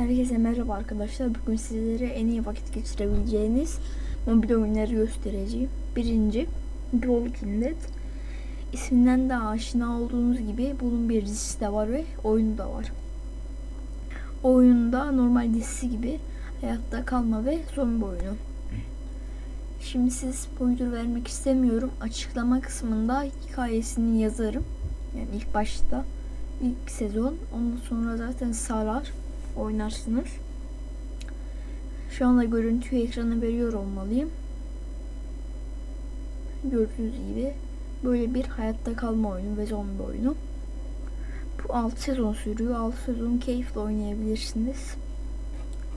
Herkese merhaba arkadaşlar. Bugün sizlere en iyi vakit geçirebileceğiniz mobil oyunları göstereceğim. Birinci, The Walking Dead. İsminden de aşina olduğunuz gibi bunun bir dizisi de var ve oyunu da var. Oyunda normal dizisi gibi hayatta kalma ve zombi oyunu. Şimdi size spoiler vermek istemiyorum. Açıklama kısmında hikayesini yazarım. Yani ilk başta ilk sezon. Ondan sonra zaten sarar oynarsınız. Şu anda görüntüyü ekrana veriyor olmalıyım. Gördüğünüz gibi böyle bir hayatta kalma oyunu ve zombi oyunu. Bu 6 sezon sürüyor. 6 sezon keyifle oynayabilirsiniz.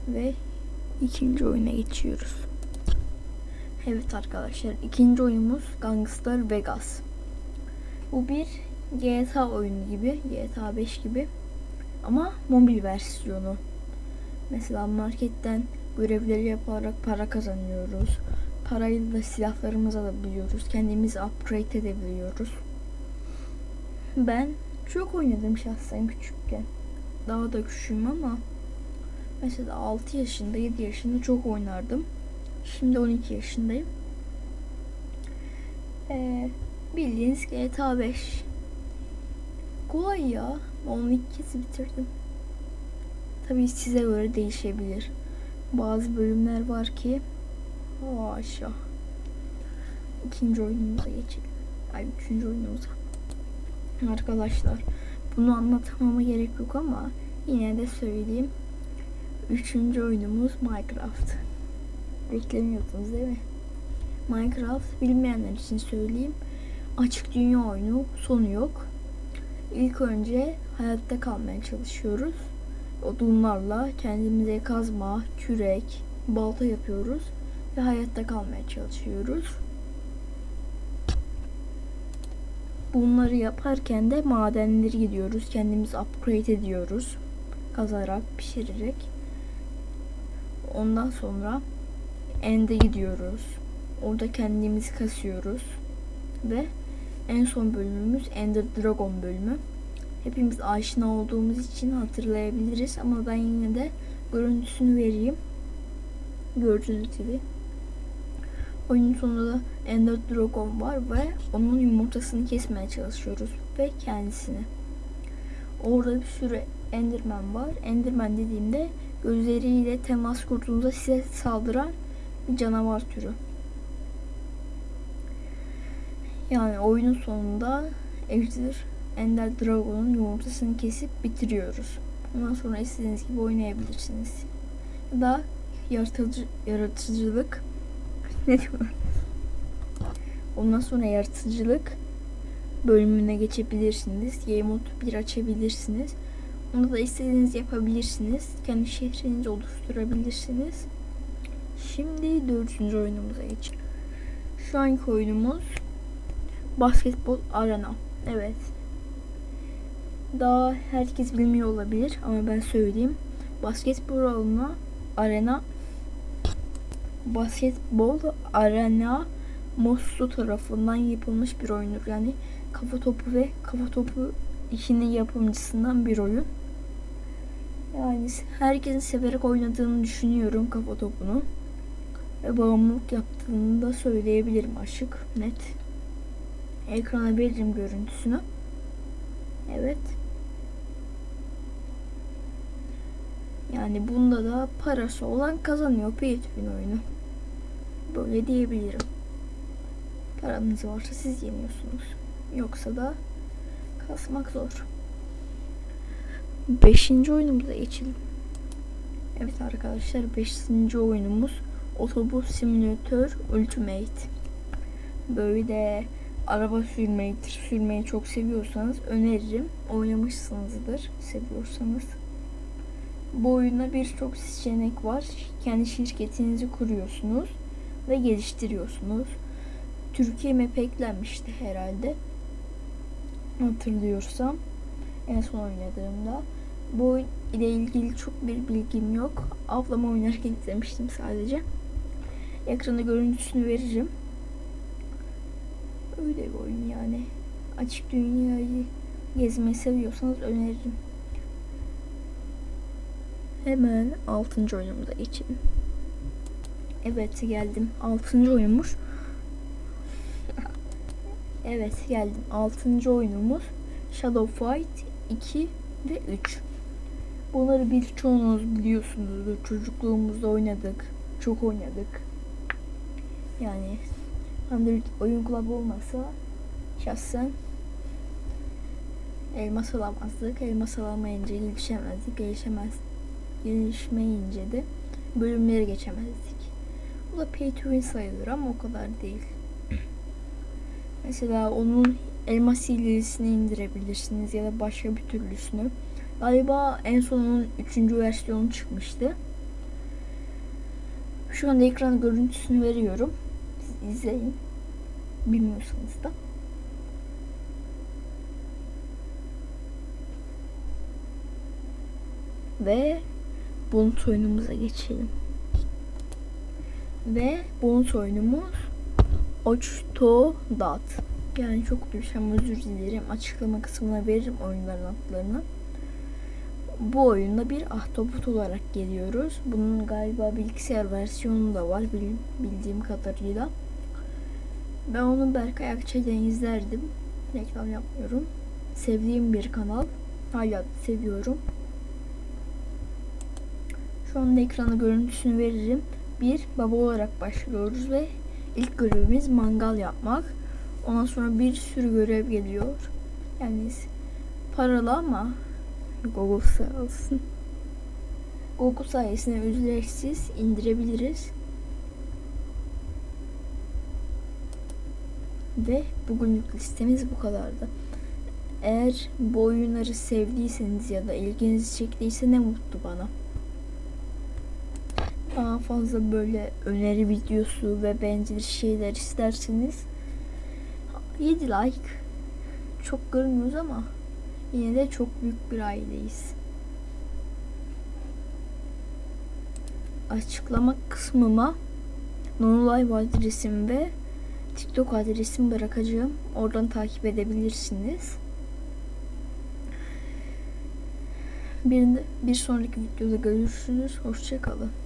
Ve ikinci oyuna geçiyoruz. Evet arkadaşlar ikinci oyunumuz Gangster Vegas. Bu bir GTA oyunu gibi, GTA 5 gibi ama mobil versiyonu. Mesela marketten görevleri yaparak para kazanıyoruz. Parayla da silahlarımızı alabiliyoruz. Kendimizi upgrade edebiliyoruz. Ben çok oynadım şahsen küçükken. Daha da küçüğüm ama mesela 6 yaşında 7 yaşında çok oynardım. Şimdi 12 yaşındayım. Ee, bildiğiniz GTA 5. Kolay ya. Onu ilk kez bitirdim. Tabii size göre değişebilir. Bazı bölümler var ki aşağı. İkinci oyunumuza geçelim. Ay üçüncü oyunumuza. Arkadaşlar bunu anlatmama gerek yok ama yine de söyleyeyim. Üçüncü oyunumuz Minecraft. Beklemiyordunuz değil mi? Minecraft bilmeyenler için söyleyeyim. Açık dünya oyunu sonu yok. İlk önce hayatta kalmaya çalışıyoruz. Odunlarla kendimize kazma, kürek, balta yapıyoruz ve hayatta kalmaya çalışıyoruz. Bunları yaparken de madenleri gidiyoruz. Kendimizi upgrade ediyoruz. Kazarak, pişirerek. Ondan sonra End'e gidiyoruz. Orada kendimizi kasıyoruz. Ve en son bölümümüz Ender Dragon bölümü. Hepimiz aşina olduğumuz için hatırlayabiliriz ama ben yine de görüntüsünü vereyim. Gördüğünüz gibi. Oyunun sonunda da Ender Dragon var ve onun yumurtasını kesmeye çalışıyoruz ve kendisini. Orada bir sürü Enderman var. Enderman dediğimde gözleriyle temas kurduğunda size saldıran bir canavar türü. Yani oyunun sonunda Ejder Ender Dragon'un yumurtasını kesip bitiriyoruz. Ondan sonra istediğiniz gibi oynayabilirsiniz. Ya da yaratıcı, yaratıcılık ne diyorlar? Ondan sonra yaratıcılık bölümüne geçebilirsiniz. Game mode 1 açabilirsiniz. Onu da istediğiniz yapabilirsiniz. Kendi şehrinizi oluşturabilirsiniz. Şimdi dördüncü oyunumuza geçelim. Şu anki oyunumuz Basketbol Arena. Evet. Daha herkes bilmiyor olabilir ama ben söyleyeyim. Basketbol arena, arena basketbol arena Mosu tarafından yapılmış bir oyundur. Yani kafa topu ve kafa topu ikinin yapımcısından bir oyun. Yani herkesin severek oynadığını düşünüyorum kafa topunu. Ve bağımlılık yaptığını da söyleyebilirim açık, net. Ekrana veririm görüntüsünü. Evet. Yani bunda da parası olan kazanıyor pay to win oyunu. Böyle diyebilirim. Paranız varsa siz yeniyorsunuz. Yoksa da kasmak zor. Beşinci oyunumuza geçelim. Evet arkadaşlar beşinci oyunumuz Otobüs Simulator Ultimate. Böyle araba sürmeyi, tır sürmeyi çok seviyorsanız öneririm. Oynamışsınızdır seviyorsanız. Bu oyunda birçok seçenek var. Kendi şirketinizi kuruyorsunuz ve geliştiriyorsunuz. Türkiye map eklenmişti herhalde. Hatırlıyorsam. En son oynadığımda. Bu oyun ile ilgili çok bir bilgim yok. Avlama oynarken izlemiştim sadece. Ekranda görüntüsünü veririm. Öyle bir oyun yani. Açık dünyayı gezmeyi seviyorsanız öneririm. Hemen 6. oyunumuza geçelim. Evet geldim. 6. oyunmuş. evet geldim. 6. oyunumuz Shadow Fight 2 ve 3. Bunları birçoğunuz biliyorsunuzdur. Çocukluğumuzda oynadık. Çok oynadık. Yani Android oyun kulübü olmasa şahsen elmas alamazdık. Elmas alamayınca gelişemezdik. Gelişemez, gelişmeyince de bölümleri geçemezdik. Bu da pay to win sayılır ama o kadar değil. Mesela onun elmas hilesini indirebilirsiniz ya da başka bir türlüsünü. Galiba en son onun 3. versiyonu çıkmıştı. Şu anda ekran görüntüsünü veriyorum. İzleyin. Bilmiyorsanız da. Ve bonus oyunumuza geçelim. Ve bonus oyunumuz Octodad. Yani çok düşen özür dilerim. Açıklama kısmına veririm oyunların adlarını. Bu oyunda bir ahtapot olarak geliyoruz. Bunun galiba bilgisayar versiyonu da var bildiğim kadarıyla. Ben onu Berkay Akçay'dan izlerdim. Reklam yapmıyorum. Sevdiğim bir kanal. Hala seviyorum. Şu anda ekrana görüntüsünü veririm. Bir baba olarak başlıyoruz ve ilk görevimiz mangal yapmak. Ondan sonra bir sürü görev geliyor. Yani paralı ama Google sağ. Google sayesinde ücretsiz indirebiliriz. Ve bugünlük listemiz bu kadardı. Eğer bu oyunları sevdiyseniz ya da ilginizi çektiyse ne mutlu bana. Daha fazla böyle öneri videosu ve benzeri şeyler isterseniz 7 like çok görmüyoruz ama yine de çok büyük bir aileyiz. Açıklama kısmıma Nonolive adresim ve TikTok adresimi bırakacağım. Oradan takip edebilirsiniz. Bir, bir sonraki videoda görüşürüz. Hoşçakalın.